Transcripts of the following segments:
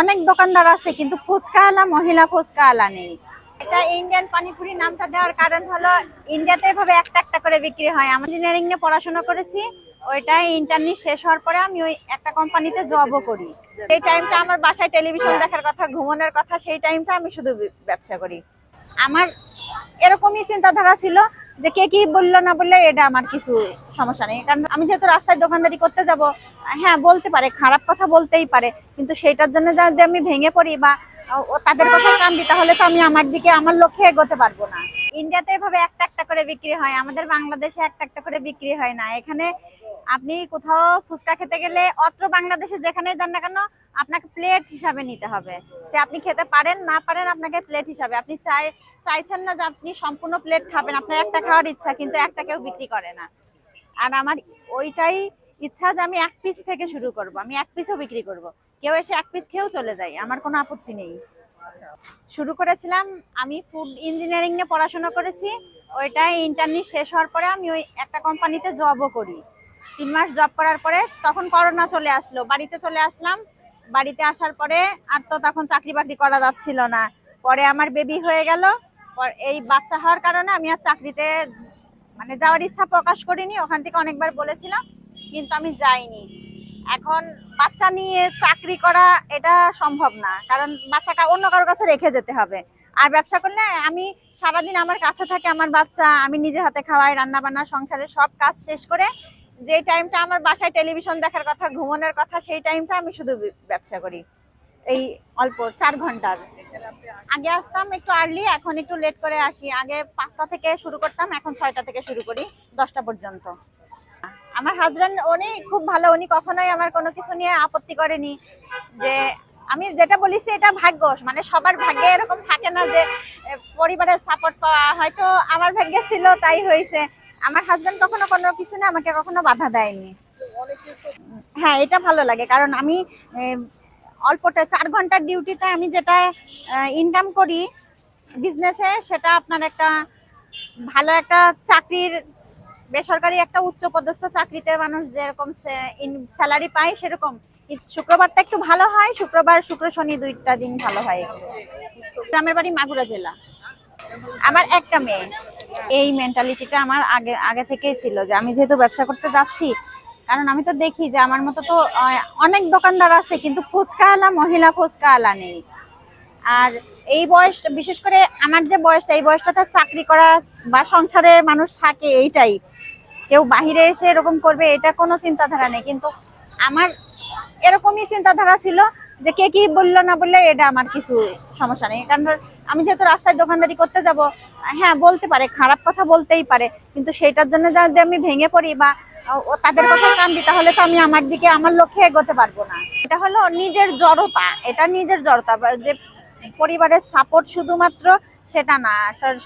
অনেক দোকানদার আছে, কিন্তু ফুচকা আলা, মহিলা ফুচকা আলা নেই। এটা ইন্ডিয়ান পানিপুরি নামটা দেওয়ার কারণ হলো ইন্ডিয়াতে এভাবে একটা একটা করে বিক্রি হয়। আমি ইঞ্জিনিয়ারিং নিয়ে পড়াশোনা করেছি ওইটা ইন্টারনি শেষ হওয়ার পরে আমি ওই একটা কোম্পানিতে জবও করি। সেই টাইমটা আমার বাসায় টেলিভিশন দেখার কথা, ঘুমানোর কথা, সেই টাইমটা আমি শুধু ব্যবসা করি। আমার এরকমই চিন্তাধারা ছিল যে কে কি বলল না বললে এটা আমার কিছু সমস্যা নেই। কারণ আমি যেহেতু রাস্তায় দোকানদারি করতে যাব হ্যাঁ বলতে পারে, খারাপ কথা বলতেই পারে, কিন্তু সেটার জন্য যদি আমি ভেঙে পড়ি বা তাদের কথা কান দিই, তাহলে তো আমি আমার দিকে, আমার লক্ষ্যে এগোতে পারব না। ইন্ডিয়াতে এভাবে একটা একটা করে বিক্রি হয়, আমাদের বাংলাদেশে একটা একটা করে বিক্রি হয় না। এখানে আপনি কোথাও ফুচকা খেতে গেলে অত্র বাংলাদেশে যেখানেই যান না কেন, আপনাকে প্লেট হিসাবে নিতে হবে। সে আপনি খেতে পারেন, না পারেন আপনাকে প্লেট হিসাবে। আপনি চাই, চাইছেন না যে আপনি সম্পূর্ণ প্লেট খাবেন। আপনার একটা খাওয়ার ইচ্ছা, কিন্তু একটা কেউ বিক্রি করে না। আর আমার ওইটাই ইচ্ছা যে আমি এক পিস থেকে শুরু করব। আমি এক পিসও বিক্রি করব। কেউ এসে এক পিস খেয়েও চলে যায়। আমার কোনো আপত্তি নেই। শুরু করেছিলাম, আমি ফুড ইঞ্জিনিয়ারিং নিয়ে পড়াশোনা করেছি। ওইটাই ইন্টারনি শেষ হওয়ার পরে আমি ওই একটা কোম্পানিতে জবও করি। তিন মাস জব করার পরে তখন করোনা চলে আসলো। বাড়িতে চলে আসলাম। বাড়িতে আসার পরে আর তো তখন চাকরি বাকরি করা যাচ্ছিল না। পরে আমার বেবি হয়ে গেল। এই বাচ্চা হওয়ার কারণে আমি আর চাকরিতে মানে যাওয়ার ইচ্ছা প্রকাশ করিনি। ওখান থেকে অনেকবার বলেছিলাম, কিন্তু আমি যাইনি। এখন বাচ্চা নিয়ে চাকরি করা এটা সম্ভব না। কারণ বাচ্চাটা অন্য কারোর কাছে রেখে যেতে হবে। আর ব্যবসা করলে আমি সারাদিন আমার কাছে থাকে আমার বাচ্চা। আমি নিজে হাতে খাওয়াই রান্না বান্না সংসারের সব কাজ শেষ করে যে টাইমটা আমার বাসায় টেলিভিশন দেখার কথা, ঘুমানোর কথা, সেই টাইমটা আমি শুধু ব্যবসা করি। এই অল্প চার ঘণ্টার। আগে আসতাম একটু আর্লি এখন একটু লেট করে আসি। আগে পাঁচটা থেকে শুরু করতাম, এখন ছয়টা থেকে শুরু করি, দশটা পর্যন্ত। আমার হাজব্যান্ড উনি খুব ভালো, উনি কখনোই আমার কোনো কিছু নিয়ে আপত্তি করেনি। যে আমি যেটা বলেছি, এটা ভাগ্য। মানে সবার ভাগ্যে এরকম থাকে না যে পরিবারের সাপোর্ট পাওয়া, হয়তো আমার ভাগ্যে ছিল, তাই হয়েছে। আমার হাজবেন্ড কখনো কোনো কিছু না আমাকে কখনো বাধা দেয়নি। হ্যাঁ এটা ভালো লাগে কারণ আমি অল্পটা, চার ঘণ্টার ডিউটিতে আমি যেটা ইনকাম করি বিজনেসে সেটা আপনার একটা ভালো একটা চাকরির, বেসরকারি একটা উচ্চ পদস্থ চাকরিতে মানুষ যেরকম স্যালারি পায় সেরকম। শুক্রবারটা একটু ভালো হয়, শুক্রবার শুক্র, শনি দুইটা দিন ভালো হয়। গ্রামের বাড়ি মাগুরা জেলা। আমার একটা মেয়ে। এই মেন্টালিটিটা আমার আগে আগে থেকেই ছিল যে আমি যেহেতু ব্যবসা করতে যাচ্ছি, কারণ আমি তো দেখি যে আমার মতো তো অনেক দোকানদার আছে, কিন্তু ফুচকা আলা মহিলা ফুচকা আলা নেই। আর এই বয়স, বিশেষ করে আমার যে বয়সটা, এই বয়সটাতে চাকরি করা বা সংসারে মানুষ থাকে এইটাই। কেউ বাহিরে এসে এরকম করবে, এটা কোনো চিন্তাধারা নেই। কিন্তু আমার এরকমই চিন্তাধারা ছিল যে কে কি বলল না বললে, এটা আমার কিছু সমস্যা নেই। কারণ আমি যেহেতু রাস্তায় দোকানদারি করতে যাব হ্যাঁ বলতে পারে, খারাপ কথা বলতেই পারে, কিন্তু সেটার জন্য যদি আমি ভেঙে পড়ি বা তাদের কথা কান দিই, তাহলে তো আমি আমার দিকে, আমার লক্ষ্যে এগোতে পারব না। এটা হলো নিজের জড়তা, এটা নিজের জড়তা যে পরিবারের সাপোর্ট শুধুমাত্র সেটা না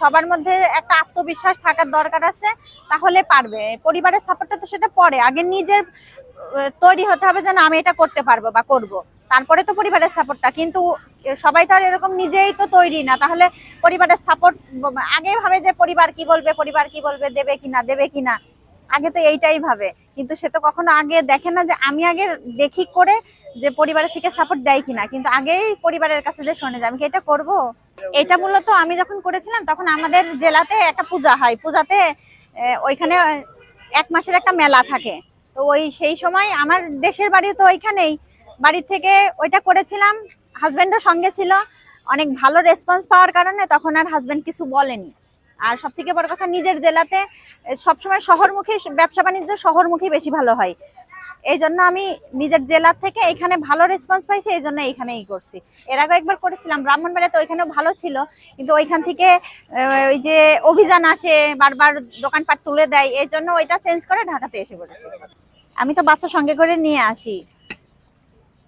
সবার মধ্যে একটা আত্মবিশ্বাস থাকার দরকার আছে, তাহলে পারবে। পরিবারের সাপোর্টটা তো সেটা পরে, আগে নিজের তৈরি হতে হবে যেন আমি এটা করতে পারব বা করব। তারপরে তো পরিবারের সাপোর্টটা কিন্তু সবাই তো আর এরকম নিজেই তো তৈরি না। তাহলে পরিবারের সাপোর্ট আগে ভাবে যে পরিবার কি বলবে, পরিবার কি বলবে, দেবে কিনা দেবে কিনা আগে তো এইটাই ভাবে। কিন্তু সে তো কখনো আগে দেখে না যে আমি আগে দেখি করে যে পরিবারের থেকে সাপোর্ট দেয় কিনা। কিন্তু আগেই পরিবারের কাছে যে শোনে যে আমি কি এটা করব? এটা মূলত আমি যখন করেছিলাম, তখন আমাদের জেলাতে একটা পূজা হয়। পূজাতে ওইখানে এক মাসের একটা মেলা থাকে। তো ওই সেই সময় আমার দেশের বাড়ি তো ওইখানেই। বাড়ি থেকে ওইটা করেছিলাম হাজব্যান্ডও সঙ্গে ছিল। অনেক ভালো রেসপন্স পাওয়ার কারণে তখন আর হাজব্যান্ড কিছু বলেনি। আর সব থেকে বড় কথা, নিজের জেলাতে সবসময় শহরমুখী, ব্যবসা বাণিজ্য শহরমুখী বেশি ভালো হয়। এই জন্য আমি নিজের জেলা থেকে এখানে ভালো রেসপন্স পাইছি, এই জন্য এইখানেই করছি। এর আগে একবার করেছিলাম, ব্রাহ্মণবাড়িয়া তো ওইখানেও ভালো ছিল, কিন্তু ওইখান থেকে ওই যে অভিযান আসে, বারবার দোকানপাট তুলে দেয় এই জন্য ওইটা চেঞ্জ করে ঢাকাতে এসে পড়েছি। আমি তো বাচ্চা সঙ্গে করে নিয়ে আসি।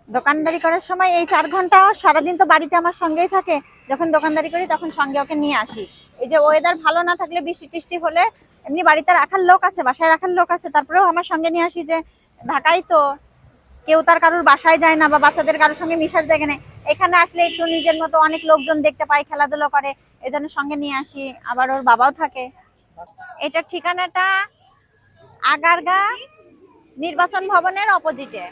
দোকানদারি করার সময় এই চার ঘণ্টা সারাদিন তো বাড়িতে আমার সঙ্গেই থাকে। যখন দোকানদারি করি তখন সঙ্গে ওকে নিয়ে আসি। এই যে ওয়েদার ভালো না থাকলে বৃষ্টি টিষ্টি হলে এমনি বাড়িতে রাখার লোক আছে, বাসায় রাখার লোক আছে, তারপরেও আমার সঙ্গে নিয়ে আসি যে ঢাকাই তো। কেউ তার কারোর বাসায় যায় না বা বাচ্চাদের কারোর সঙ্গে মিশার জায়গা নেই। এখানে আসলে একটু নিজের মতো অনেক লোকজন দেখতে পাই, খেলাধুলো করে, এই জন্য সঙ্গে নিয়ে আসি। আবার ওর বাবাও থাকে। এটার ঠিকানাটা আগারগা নির্বাচন ভবনের অপোজিটে